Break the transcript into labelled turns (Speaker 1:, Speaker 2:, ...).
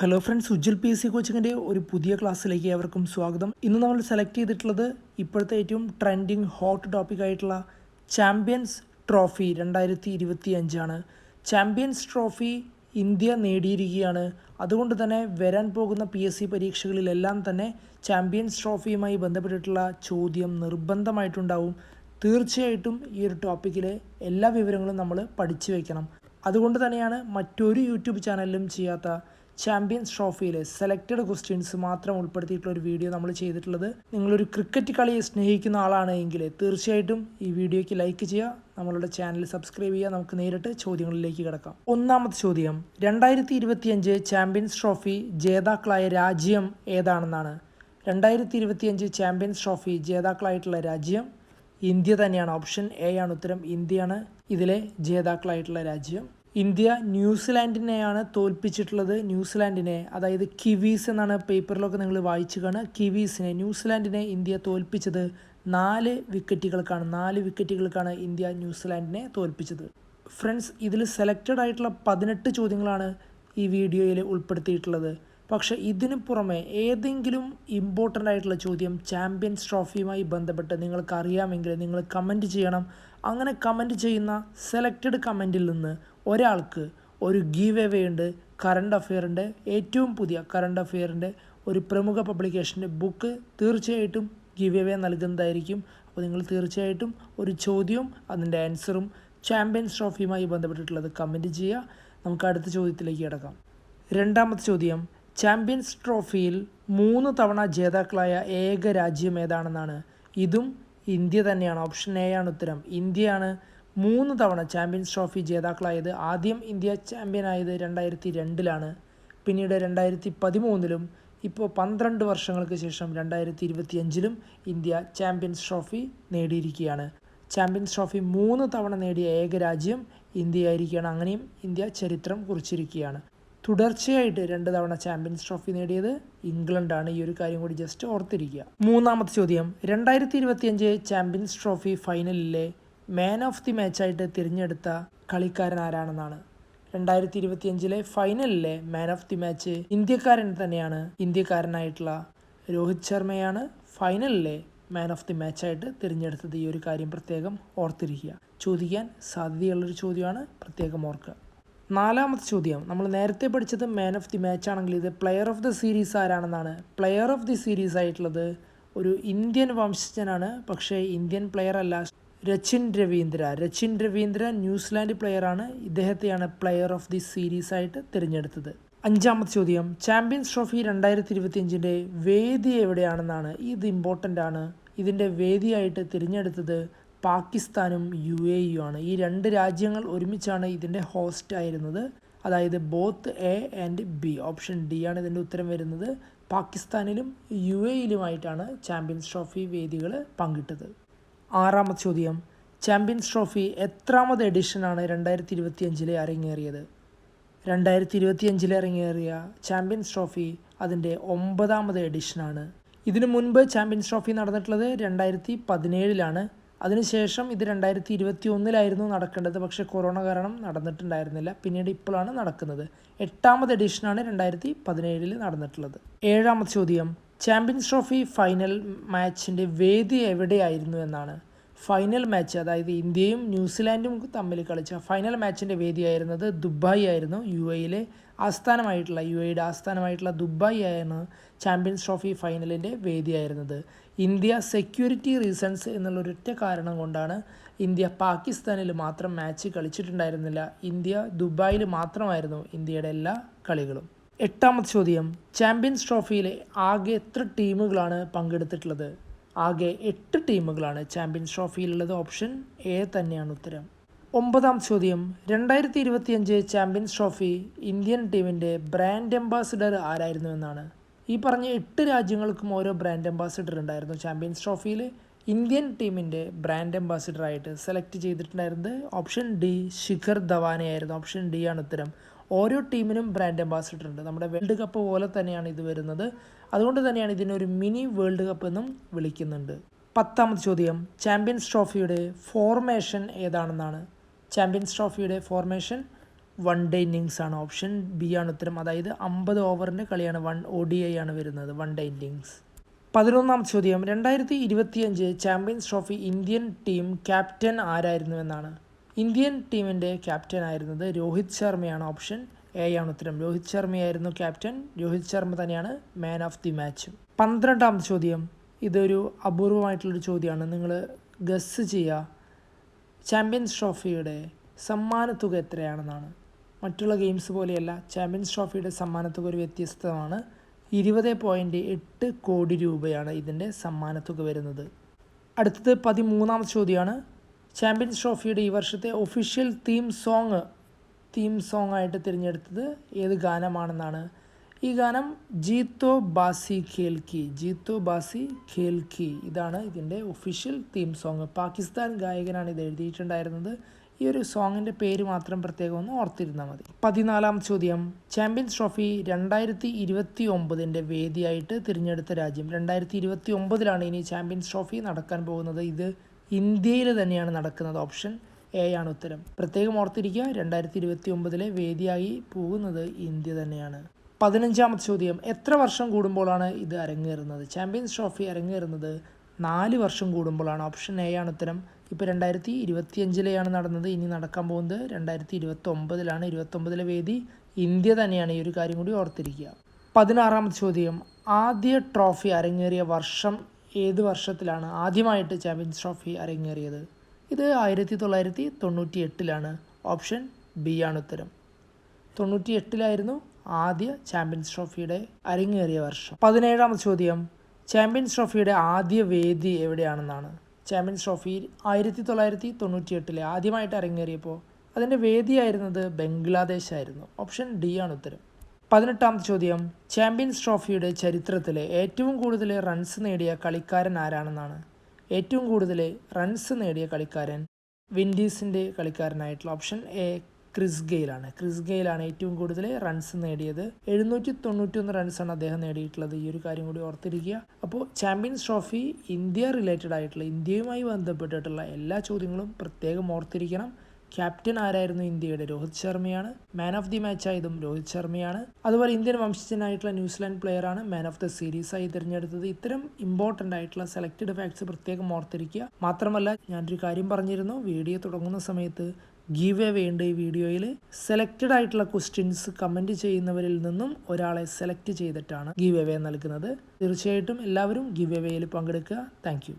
Speaker 1: Hello friends Ujjal P S C കോച്ചിങ്ങിന്റെ ഒരു പുതിയ ക്ലാസ്സിലേക്ക് ഏവർക്കും സ്വാഗതം. ഇന്ന് നമ്മൾ സെലക്ട് ചെയ്തിട്ടുള്ളത് ഇപ്പോഴത്തെ ഏറ്റവും ട്രെൻഡിങ് ഹോട്ട് ടോപ്പിക് ആയിട്ടുള്ള ചാമ്പ്യൻസ് ട്രോഫി രണ്ടായിരത്തി ഇരുപത്തി അഞ്ചാണ് ചാമ്പ്യൻസ് ട്രോഫി ഇന്ത്യ നേടിയിരിക്കുകയാണ്. അതുകൊണ്ട് തന്നെ വരാൻ പോകുന്ന പി എസ് സി പരീക്ഷകളിലെല്ലാം തന്നെ ചാമ്പ്യൻസ് ട്രോഫിയുമായി ബന്ധപ്പെട്ടിട്ടുള്ള ചോദ്യം നിർബന്ധമായിട്ടുണ്ടാവും. തീർച്ചയായിട്ടും ഈ ഒരു ടോപ്പിക്കിലെ എല്ലാ വിവരങ്ങളും നമ്മൾ പഠിച്ചു വയ്ക്കണം അതുകൊണ്ട് തന്നെയാണ് മറ്റൊരു യൂട്യൂബ് ചാനലിലും ചെയ്യാത്ത ചാമ്പ്യൻസ് ട്രോഫിയിലെ സെലക്റ്റഡ് ക്വസ്റ്റ്യൻസ് മാത്രം ഉൾപ്പെടുത്തിയിട്ടുള്ള ഒരു വീഡിയോ നമ്മൾ ചെയ്തിട്ടുള്ളത്. നിങ്ങളൊരു ക്രിക്കറ്റ് കളിയെ സ്നേഹിക്കുന്ന ആളാണ് എങ്കിൽ തീർച്ചയായിട്ടും ഈ വീഡിയോയ്ക്ക് ലൈക്ക് ചെയ്യുക. നമ്മളുടെ ചാനൽ സബ്സ്ക്രൈബ് ചെയ്യുക. നമുക്ക് നേരിട്ട് ചോദ്യങ്ങളിലേക്ക് കിടക്കാം. ഒന്നാമത്തെ ചോദ്യം. രണ്ടായിരത്തി ഇരുപത്തിയഞ്ച് ചാമ്പ്യൻസ് ട്രോഫി ജേതാക്കളായ രാജ്യം ഏതാണെന്നാണ്. രണ്ടായിരത്തി ഇരുപത്തിയഞ്ച് ചാമ്പ്യൻസ് ട്രോഫി ജേതാക്കളായിട്ടുള്ള രാജ്യം ഇന്ത്യ തന്നെയാണ്. ഓപ്ഷൻ എ ആണ് ഉത്തരം. ഇന്ത്യയാണ് ഇതിലെ ജേതാക്കളായിട്ടുള്ള രാജ്യം. ഇന്ത്യ ന്യൂസിലാൻഡിനെയാണ് തോൽപ്പിച്ചിട്ടുള്ളത്. ന്യൂസിലാൻഡിനെ അതായത് കിവീസ് എന്നാണ് പേപ്പറിലൊക്കെ നിങ്ങൾ വായിച്ചു കാണുക. കിവീസിനെ ന്യൂസിലാൻഡിനെ ഇന്ത്യ തോൽപ്പിച്ചത് നാല് വിക്കറ്റുകൾക്കാണ്. നാല് വിക്കറ്റുകൾക്കാണ് ഇന്ത്യ ന്യൂസിലാൻഡിനെ തോൽപ്പിച്ചത്. ഫ്രണ്ട്സ് ഇതിൽ സെലക്റ്റഡ് ആയിട്ടുള്ള പതിനെട്ട് ചോദ്യങ്ങളാണ് ഈ വീഡിയോയിൽ ഉൾപ്പെടുത്തിയിട്ടുള്ളത്. പക്ഷെ ഇതിനു പുറമെ ഏതെങ്കിലും ഇമ്പോർട്ടന്റ് ആയിട്ടുള്ള ചോദ്യം ചാമ്പ്യൻസ് ട്രോഫിയുമായി ബന്ധപ്പെട്ട് നിങ്ങൾക്ക് അറിയാമെങ്കിൽ നിങ്ങൾ കമന്റ് ചെയ്യണം. അങ്ങനെ കമന്റ് ചെയ്യുന്ന സെലക്റ്റഡ് കമന്റിൽ നിന്ന് ഒരാൾക്ക് ഒരു ഗീവ് എവേ ഉണ്ട് കറണ്ട് അഫെയറിന്റെ ഏറ്റവും പുതിയ കറണ്ട് അഫെയറിന്റെ ഒരു പ്രമുഖ പബ്ലിക്കേഷന്റെ ബുക്ക് തീർച്ചയായിട്ടും ഗീവ് എവേ നൽകുന്നതായിരിക്കും. അപ്പോൾ നിങ്ങൾ തീർച്ചയായിട്ടും ഒരു ചോദ്യവും അതിന്റെ ആൻസറും ചാമ്പ്യൻസ് ട്രോഫിയുമായി ബന്ധപ്പെട്ടിട്ടുള്ളത് കമന്റ് ചെയ്യുക. നമുക്ക് അടുത്ത ചോദ്യത്തിലേക്ക് കിടക്കാം. രണ്ടാമത്തെ ചോദ്യം ചാമ്പ്യൻസ് ട്രോഫിയിൽ മൂന്ന് തവണ ജേതാക്കളായ ഏക രാജ്യം ഏതാണെന്നാണ്? ഇതും ഇന്ത്യ തന്നെയാണ്. ഓപ്ഷൻ എ ആണ് ഉത്തരം. ഇന്ത്യയാണ് മൂന്ന് തവണ ചാമ്പ്യൻസ് ട്രോഫി ജേതാക്കളായത് ആദ്യം ഇന്ത്യ ചാമ്പ്യനായത് രണ്ടായിരത്തി രണ്ടിലാണ് പിന്നീട് രണ്ടായിരത്തി പതിമൂന്നിലും ഇപ്പോൾ പന്ത്രണ്ട് വർഷങ്ങൾക്ക് ശേഷം രണ്ടായിരത്തി ഇരുപത്തിയഞ്ചിലും ഇന്ത്യ ചാമ്പ്യൻസ് ട്രോഫി നേടിയിരിക്കുകയാണ്. ചാമ്പ്യൻസ് ട്രോഫി മൂന്ന് തവണ നേടിയ ഏക രാജ്യം ഇന്ത്യയായിരിക്കുകയാണ്. അങ്ങനെയും ഇന്ത്യ ചരിത്രം കുറിച്ചിരിക്കുകയാണ്. തുടർച്ചയായിട്ട് രണ്ട് തവണ ചാമ്പ്യൻസ് ട്രോഫി നേടിയത് ഇംഗ്ലണ്ടാണ്. ഈ ഒരു കാര്യം കൂടി ജസ്റ്റ് ഓർത്തിരിക്കുക. മൂന്നാമത്തെ ചോദ്യം രണ്ടായിരത്തി ഇരുപത്തിയഞ്ച് ചാമ്പ്യൻസ് ട്രോഫി ഫൈനലിലെ മാൻ ഓഫ് ദി മാച്ചായിട്ട് തിരഞ്ഞെടുത്ത കളിക്കാരൻ ആരാണെന്നാണ്. രണ്ടായിരത്തി ഇരുപത്തിയഞ്ചിലെ ഫൈനലിലെ മാൻ ഓഫ് ദി മാച്ച് ഇന്ത്യക്കാരൻ തന്നെയാണ് ഇന്ത്യക്കാരനായിട്ടുള്ള രോഹിത് ശർമ്മയാണ് ഫൈനലിലെ മാൻ ഓഫ് ദി മാച്ചായിട്ട് തിരഞ്ഞെടുത്തത്. ഈ ഒരു കാര്യം പ്രത്യേകം ഓർത്തിരിക്കുക. ചോദിക്കാൻ സാധ്യതയുള്ളൊരു ചോദ്യമാണ്. പ്രത്യേകം ഓർക്കുക. നാലാമത്തെ ചോദ്യം. നമ്മൾ നേരത്തെ പഠിച്ചത് മാൻ ഓഫ് ദി മാച്ച് ആണെങ്കിൽ ഇത് പ്ലെയർ ഓഫ് ദി സീരീസ് ആരാണെന്നാണ്. പ്ലെയർ ഓഫ് ദി സീരീസ് ആയിട്ടുള്ളത് ഒരു ഇന്ത്യൻ വംശജനാണ്. പക്ഷേ ഇന്ത്യൻ പ്ലെയർ അല്ല. രച്ചിൻ രവീന്ദ്ര. രച്ചിൻ രവീന്ദ്ര ന്യൂസിലാൻഡ് പ്ലെയറാണ്. ഇദ്ദേഹത്തെയാണ് പ്ലെയർ ഓഫ് ദി സീരീസ് ആയിട്ട് തിരഞ്ഞെടുത്തത്. അഞ്ചാമത്തെ ചോദ്യം. ചാമ്പ്യൻസ് ട്രോഫി രണ്ടായിരത്തി ഇരുപത്തിയഞ്ചിന്റെ വേദി എവിടെയാണെന്നാണ്. ഇത് ഇമ്പോർട്ടന്റ് ആണ്. ഇതിന്റെ വേദിയായിട്ട് തിരഞ്ഞെടുത്തത് പാകിസ്ഥാനും യു എ യു ആണ്. ഈ രണ്ട് രാജ്യങ്ങൾ ഒരുമിച്ചാണ് ഇതിന്റെ ഹോസ്റ്റ് ആയിരുന്നത്. അതായത് both A and B option D ആണ് ഇതിന്റെ ഉത്തരം വരുന്നത്. പാകിസ്ഥാനിലും യു എയിലുമായിട്ടാണ് ചാമ്പ്യൻസ് ട്രോഫി വേദികൾ പങ്കിട്ടത്. ആറാമത്തെ ചോദ്യം. ചാമ്പ്യൻസ് ട്രോഫി എത്രാമത് എഡിഷനാണ് രണ്ടായിരത്തി ഇരുപത്തിയഞ്ചിലെ അരങ്ങേറിയത്? രണ്ടായിരത്തി ഇരുപത്തിയഞ്ചിൽ അരങ്ങേറിയ ചാമ്പ്യൻസ് ട്രോഫി അതിന്റെ ഒമ്പതാമത് എഡിഷനാണ്. ഇതിനു മുൻപ് ചാമ്പ്യൻസ് ട്രോഫി നടന്നിട്ടുള്ളത് രണ്ടായിരത്തി പതിനേഴിലാണ് അതിനുശേഷം ഇത് രണ്ടായിരത്തി ഇരുപത്തി ഒന്നിലായിരുന്നു നടക്കേണ്ടത്. പക്ഷേ കൊറോണ കാരണം നടന്നിട്ടുണ്ടായിരുന്നില്ല. പിന്നീട് ഇപ്പോഴാണ് നടക്കുന്നത്. എട്ടാമത് എഡിഷനാണ് രണ്ടായിരത്തി പതിനേഴിൽ നടന്നിട്ടുള്ളത്. ഏഴാമത്തെ ചോദ്യം. ചാമ്പ്യൻസ് ട്രോഫി ഫൈനൽ മാച്ചിന്റെ വേദി എവിടെയായിരുന്നു എന്നാണ്. ഫൈനൽ മാച്ച് അതായത് ഇന്ത്യയും ന്യൂസിലാൻഡും തമ്മിൽ കളിച്ച ഫൈനൽ മാച്ചിന്റെ വേദിയായിരുന്നത് ദുബായ് ആയിരുന്നു. യു എയിലെ ആസ്ഥാനമായിട്ടുള്ള യു എയുടെ ആസ്ഥാനമായിട്ടുള്ള ദുബായ് ആയിരുന്നു ചാമ്പ്യൻസ് ട്രോഫി ഫൈനലിന്റെ വേദിയായിരുന്നത്. ഇന്ത്യ സെക്യൂരിറ്റി റീസൺസ് എന്നുള്ളൊരൊറ്റ കാരണം കൊണ്ടാണ് ഇന്ത്യ പാകിസ്ഥാനിൽ മാത്രം മാച്ച് കളിച്ചിട്ടുണ്ടായിരുന്നില്ല. ഇന്ത്യ ദുബായിൽ മാത്രമായിരുന്നു ഇന്ത്യയുടെ എല്ലാ കളികളും. എട്ടാമത്തെ ചോദ്യം. ചാമ്പ്യൻസ് ട്രോഫിയിലെ ആകെ എത്ര ടീമുകളാണ് പങ്കെടുത്തിട്ടുള്ളത്? ആകെ എട്ട് ടീമുകളാണ് ചാമ്പ്യൻസ് ട്രോഫിയിലുള്ളത്. ഓപ്ഷൻ എ തന്നെയാണ് ഉത്തരം. ഒമ്പതാം ചോദ്യം. രണ്ടായിരത്തി ഇരുപത്തിയഞ്ച് ചാമ്പ്യൻസ് ട്രോഫി ഇന്ത്യൻ ടീമിന്റെ ബ്രാൻഡ് അംബാസിഡർ ആരായിരുന്നു എന്നാണ്. ഈ പറഞ്ഞ എട്ട് രാജ്യങ്ങൾക്കും ഓരോ ബ്രാൻഡ് അംബാസിഡർ ഉണ്ടായിരുന്നു. ചാമ്പ്യൻസ് ട്രോഫിയിൽ ഇന്ത്യൻ ടീമിന്റെ ബ്രാൻഡ് അംബാസിഡറായിട്ട് സെലക്ട് ചെയ്തിട്ടുണ്ടായിരുന്നത് ഓപ്ഷൻ ഡി ശിഖർ ധവാനെ ആയിരുന്നു ഓപ്ഷൻ ഡി ആണ് ഉത്തരം. ഓരോ ടീമിനും ബ്രാൻഡ് അംബാസിഡർ ഉണ്ട്. നമ്മുടെ വേൾഡ് കപ്പ് പോലെ തന്നെയാണ് ഇത് വരുന്നത്. അതുകൊണ്ട് തന്നെയാണ് ഇതിനൊരു മിനി വേൾഡ് കപ്പ് എന്നും വിളിക്കുന്നുണ്ട്. പത്താമത് ചോദ്യം. ചാമ്പ്യൻസ് ട്രോഫിയുടെ ഫോർമേഷൻ ഏതാണെന്നാണ്? ചാമ്പ്യൻസ് ട്രോഫിയുടെ ഫോർമേഷൻ വൺ ഡേ ഇന്നിങ്സ് ആണ് ഓപ്ഷൻ ബി ആണ് ഉത്തരം. അതായത് അമ്പത് ഓവറിന്റെ കളിയാണ് വൺ ഒ ഡി ഐ ആണ് വരുന്നത് വൺ ഡേ ഇന്നിങ്സ്. പതിനൊന്നാം ചോദ്യം. രണ്ടായിരത്തി ഇരുപത്തിയഞ്ച് Champions Trophy Indian team captain ആരായിരുന്നു എന്നാണ്? ഇന്ത്യൻ ടീമിന്റെ ക്യാപ്റ്റൻ ആയിരുന്നത് രോഹിത് ശർമ്മയാണ് ഓപ്ഷൻ. എ ആണ് ഉത്തരം. രോഹിത് ശർമ്മയായിരുന്നു ക്യാപ്റ്റൻ. രോഹിത് ശർമ്മ തന്നെയാണ് മാൻ ഓഫ് ദി മാച്ച് പന്ത്രണ്ടാമത്തെ ചോദ്യം. ഇതൊരു അപൂർവമായിട്ടുള്ളൊരു ചോദ്യമാണ്. നിങ്ങൾ ഗസ് ചെയ്യുക. ചാമ്പ്യൻസ് ട്രോഫിയുടെ സമ്മാനത്തുക എത്രയാണെന്നാണ്. മറ്റുള്ള ഗെയിംസ് പോലെയല്ല. ചാമ്പ്യൻസ് ട്രോഫിയുടെ സമ്മാനത്തുക ഒരു വ്യത്യസ്തമാണ്. ഇരുപത് പോയിന്റ് എട്ട് കോടി രൂപയാണ് ഇതിന്റെ സമ്മാനത്തുക വരുന്നത്. അടുത്തത് പതിമൂന്നാമത്തെ ചോദ്യമാണ്. ചാമ്പ്യൻസ് ട്രോഫിയുടെ ഈ വർഷത്തെ official theme song theme song ആയിട്ട് തിരഞ്ഞെടുത്തത് ഏത് ഗാനമാണെന്നാണ്. ഈ ഗാനം ജീത്തോ ബാസി ഖേൽക്കി ജീത്തോ ബാസി ഖേൽക്കി ഇതാണ് ഇതിന്റെ ഒഫീഷ്യൽ തീം സോങ് പാകിസ്ഥാൻ ഗായകനാണ് ഇത് എഴുതിയിട്ടുണ്ടായിരുന്നത്. ഈ ഒരു സോങ്ങിന്റെ പേര് മാത്രം പ്രത്യേകം ഒന്ന് ഓർത്തിരുന്നാൽ മതി. പതിനാലാം ചോദ്യം. ചാമ്പ്യൻസ് ട്രോഫി രണ്ടായിരത്തി ഇരുപത്തി ഒമ്പതിന്റെ വേദിയായിട്ട് തിരഞ്ഞെടുത്ത രാജ്യം. രണ്ടായിരത്തി ഇരുപത്തി ഒമ്പതിലാണ് ഇനി ചാമ്പ്യൻസ് ട്രോഫി നടക്കാൻ പോകുന്നത്. ഇത് ഇന്ത്യയിൽ തന്നെയാണ് നടക്കുന്നത് ഓപ്ഷൻ എ ആണ് ഉത്തരം. പ്രത്യേകം ഓർത്തിരിക്കുക രണ്ടായിരത്തി ഇരുപത്തി ഒമ്പതിലെ വേദിയായി പോകുന്നത് ഇന്ത്യ തന്നെയാണ്. പതിനഞ്ചാമത്തെ ചോദ്യം എത്ര വർഷം കൂടുമ്പോഴാണ് ഇത് അരങ്ങേറുന്നത്? ചാമ്പ്യൻസ് ട്രോഫി അരങ്ങേറുന്നത് നാല് വർഷം കൂടുമ്പോഴാണ്. ഓപ്ഷൻ എ ആണ് ഉത്തരം. ഇപ്പോൾ രണ്ടായിരത്തി ഇരുപത്തിയഞ്ചിലെയാണ് നടന്നത് ഇനി നടക്കാൻ പോകുന്നത് രണ്ടായിരത്തി ഇരുപത്തി ഒമ്പതിലാണ് ഇരുപത്തൊമ്പതിലെ വേദി ഇന്ത്യ തന്നെയാണ് ഈ ഒരു കാര്യം കൂടി ഓർത്തിരിക്കുക. പതിനാറാമത്തെ ചോദ്യം ആദ്യ ട്രോഫി അരങ്ങേറിയ വർഷം ഏത് വർഷത്തിലാണ് ആദ്യമായിട്ട് ചാമ്പ്യൻസ് ട്രോഫി അരങ്ങേറിയത്? ഇത് ആയിരത്തി തൊള്ളായിരത്തി തൊണ്ണൂറ്റി എട്ടിലാണ് ഓപ്ഷൻ ബി ആണ് ഉത്തരം. തൊണ്ണൂറ്റി എട്ടിലായിരുന്നു ആദ്യ ചാമ്പ്യൻസ് ട്രോഫിയുടെ അരങ്ങേറിയ വർഷം. പതിനേഴാം ചോദ്യം. ചാമ്പ്യൻസ് ട്രോഫിയുടെ ആദ്യ വേദി എവിടെയാണെന്നാണ്. ചാമ്പ്യൻസ് ട്രോഫി ആയിരത്തി തൊള്ളായിരത്തി തൊണ്ണൂറ്റി എട്ടിലെ ആദ്യമായിട്ട് അരങ്ങേറിയപ്പോൾ അതിന്റെ വേദിയായിരുന്നത് ബംഗ്ലാദേശായിരുന്നു. ഓപ്ഷൻ ഡി ആണ് ഉത്തരം. പതിനെട്ടാമത്തെ ചോദ്യം. ചാമ്പ്യൻസ് ട്രോഫിയുടെ ചരിത്രത്തിലെ ഏറ്റവും കൂടുതൽ റൺസ് നേടിയ കളിക്കാരൻ ആരാണെന്നാണ്? ഏറ്റവും കൂടുതൽ റൺസ് നേടിയ കളിക്കാരൻ വിൻഡീസിന്റെ കളിക്കാരനായിട്ടുള്ള ഓപ്ഷൻ എ ക്രിസ് ഗെയിലാണ് ക്രിസ് ഗെയിലാണ് ഏറ്റവും കൂടുതൽ റൺസ് നേടിയത്. എഴുന്നൂറ്റി തൊണ്ണൂറ്റൊന്ന് റൺസാണ് അദ്ദേഹം നേടിയിട്ടുള്ളത്. ഈ ഒരു കാര്യം കൂടി ഓർത്തിരിക്കുക. അപ്പോൾ ചാമ്പ്യൻസ് ട്രോഫി ഇന്ത്യ റിലേറ്റഡ് ആയിട്ടുള്ള ഇന്ത്യയുമായി ബന്ധപ്പെട്ടിട്ടുള്ള എല്ലാ ചോദ്യങ്ങളും പ്രത്യേകം ഓർത്തിരിക്കണം. ക്യാപ്റ്റൻ ആരായിരുന്നു ഇന്ത്യയുടെ? രോഹിത് ശർമ്മയാണ്. മാൻ ഓഫ് ദി മാച്ച് ആയതും രോഹിത് ശർമ്മയാണ്. അതുപോലെ ഇന്ത്യൻ വംശജനായിട്ടുള്ള ന്യൂസിലാൻഡ് പ്ലെയറാണ് മാൻ ഓഫ് ദ സീരീസ് ആയി തിരഞ്ഞെടുത്തത്. ഇത്തരം ഇമ്പോർട്ടന്റ് ആയിട്ടുള്ള സെലക്റ്റഡ് ഫാക്ട്സ് പ്രത്യേകം ഓർത്തിരിക്കുക. മാത്രമല്ല ഞാനൊരു കാര്യം പറഞ്ഞിരുന്നു. വീഡിയോ തുടങ്ങുന്ന സമയത്ത് ഗീവ് എവേ ഉണ്ട് ഈ വീഡിയോയിൽ സെലക്റ്റഡ് ആയിട്ടുള്ള ക്വസ്റ്റ്യൻസ് കമന്റ് ചെയ്യുന്നവരിൽ നിന്നും ഒരാളെ സെലക്ട് ചെയ്തിട്ടാണ് ഗീവ് എവേ നൽകുന്നത്. തീർച്ചയായിട്ടും എല്ലാവരും ഗീവ് എവേയിൽ പങ്കെടുക്കുക. താങ്ക്